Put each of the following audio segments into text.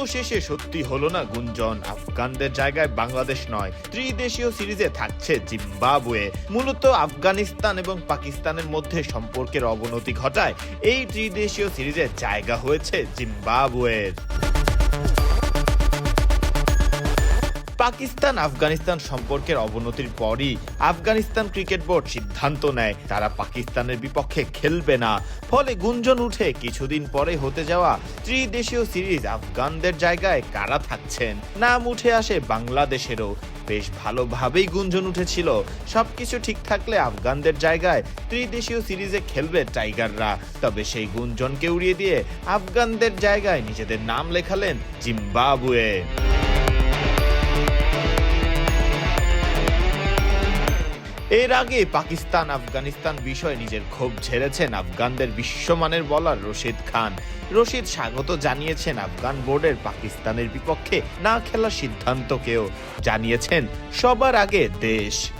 অবশেষে সত্যি হলো না গুঞ্জন। আফগানদের জায়গায় বাংলাদেশ নয়, ত্রিদেশীয় সিরিজে থাকছে জিম্বাবুয়ে। মূলত আফগানিস্তান এবং পাকিস্তানের মধ্যে সম্পর্কের অবনতি ঘটায়, এই ত্রিদেশীয় সিরিজে জায়গা হয়েছে জিম্বাবুয়ের। পাকিস্তান আফগানিস্তান সম্পর্কের অবনতির পরই আফগানিস্তান ক্রিকেট বোর্ড সিদ্ধান্ত নেয়, তারা পাকিস্তানের বিপক্ষে খেলবে না। ফলে গুঞ্জন উঠে কিছুদিন পরে হতে যাওয়া ত্রিদেশীয় সিরিজ আফগানদের জায়গায় কারা থাকছেন? নাম উঠে আসে বাংলাদেশেরও। বেশ ভালোভাবেই গুঞ্জন উঠেছিল। সবকিছু ঠিক থাকলে আফগানদের জায়গায় ত্রিদেশীয় সিরিজে খেলবে টাইগাররা। তবে সেই গুঞ্জনকে উড়িয়ে দিয়ে আফগানদের জায়গায় নিজেদের নাম লেখালেন জিম্বাবুয়ে। এর আগে পাকিস্তান, আফগানিস্তান বিষয়ে নিজের ক্ষোভ ঝেড়েছেন আফগানদের বিশ্বমানের বলার রশিদ খান। রশিদ স্বাগত জানিয়েছেন আফগান বোর্ডের পাকিস্তানের বিপক্ষে না খেলার সিদ্ধান্তকেও। জানিয়েছেন, সবার আগে দেশ।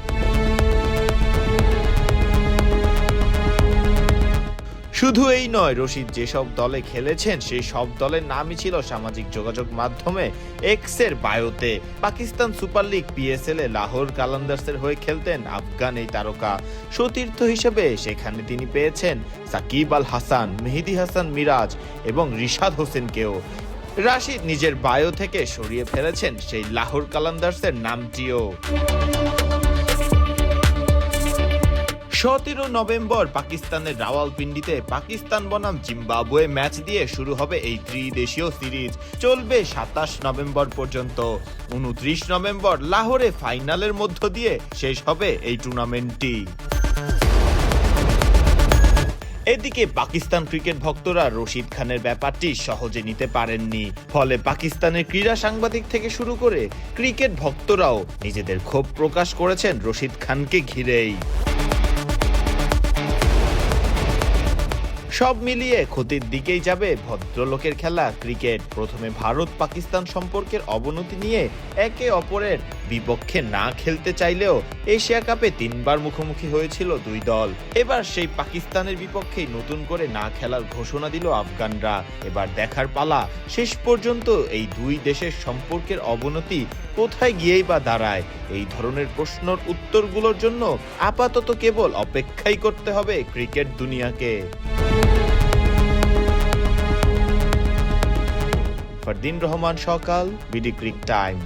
শুধু এই নয়, রশিদ যেসব দলে খেলেছেন, সেই সব দলের নামই ছিল সামাজিক যোগাযোগ মাধ্যমে এক্সের বায়োতে। পাকিস্তান সুপার লিগ পিএসএল এ লাহোর কালান্দার্সের হয়ে খেলতেন আফগান এই তারকা। সতীর্থ হিসেবে সেখানে তিনি পেয়েছেন সাকিব আল হাসান, মেহেদি হাসান মিরাজ এবং রিশাদ হোসেনকেও। রাশিদ নিজের বায়ো থেকে সরিয়ে ফেলেছেন সেই লাহোর কালান্দার্সের নামটিও। সতেরো নভেম্বর পাকিস্তানের রাওয়ালপিন্ডিতে পাকিস্তান বনাম জিম্বাবুয়ে ম্যাচ দিয়ে শুরু হবে এই ত্রিদেশীয় সিরিজ। চলবে সাতাশ নভেম্বর পর্যন্ত। উনত্রিশ নভেম্বর লাহোরে ফাইনালের মধ্য দিয়ে শেষ হবে এই টুর্নামেন্টটি। এদিকে পাকিস্তান ক্রিকেট ভক্তরা রশিদ খানের ব্যাপারটি সহজে নিতে পারেননি। ফলে পাকিস্তানের ক্রীড়া সাংবাদিক থেকে শুরু করে ক্রিকেট ভক্তরাও নিজেদের ক্ষোভ প্রকাশ করেছেন রশিদ খানকে ঘিরেই। সব মিলিয়ে ক্ষতির দিকেই যাবে ভদ্রলোকের খেলা। ক্রিকেট প্রথমে ভারত পাকিস্তান সম্পর্কের অবনতি নিয়ে একে অপরের বিপক্ষে না খেলতে চাইলেও এশিয়া কাপে তিনবার মুখোমুখি হয়েছিল দুই দল। এবার সেই পাকিস্তানের বিপক্ষেই নতুন করে না খেলার ঘোষণা দিল আফগানরা। এবার দেখার পালা, শেষ পর্যন্ত এই দুই দেশের সম্পর্কের অবনতি কোথায় গিয়েই বা দাঁড়ায়? এই ধরনের প্রশ্নর উত্তরগুলোর জন্য আপাতত কেবল অপেক্ষাই করতে হবে ক্রিকেট দুনিয়াকে। ফরদিন রহমান সকাল বিডি ক্রিক টাইম